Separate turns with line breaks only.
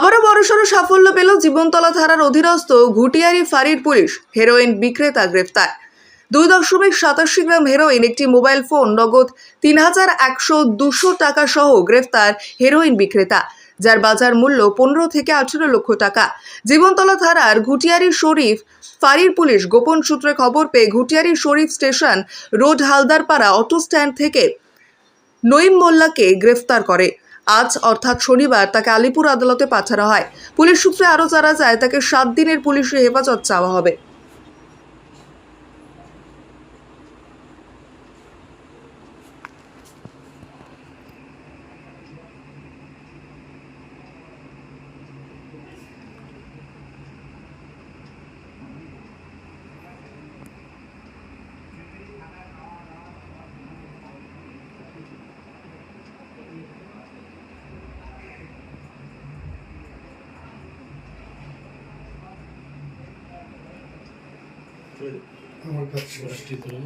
আবারও বড়সড় সাফল্য পেল জীবনতলা থানার অধীনস্থ ঘুটিয়ারি ফাঁড়ির পুলিশ। হেরোইন বিক্রেতা গ্রেফতার। দুই দশমিক সাতাশি গ্রাম হেরোইন, একটি মোবাইল ফোন, নগদ তিন হাজার একশো দুশো টাকা সহ গ্রেফতার হেরোইন বিক্রেতা, যার বাজার মূল্য পনেরো থেকে আঠেরো লক্ষ টাকা। জীবনতলা থানার ঘুটিয়ারি শরীফ ফাঁড়ির পুলিশ গোপন সূত্রে খবর পেয়ে Ghutiari Sharif station road Haldarpara auto stand থেকে নঈম মোল্লাকে গ্রেফতার করে। আজ, অর্থাৎ শনিবার, তাকে আলিপুর আদালতে পাঠানো হয়। পুলিশ সূত্রে আরও জানা যায়, তাকে সাত দিনের পুলিশের হেফাজত চাওয়া হবে।
আমার কাছে
করে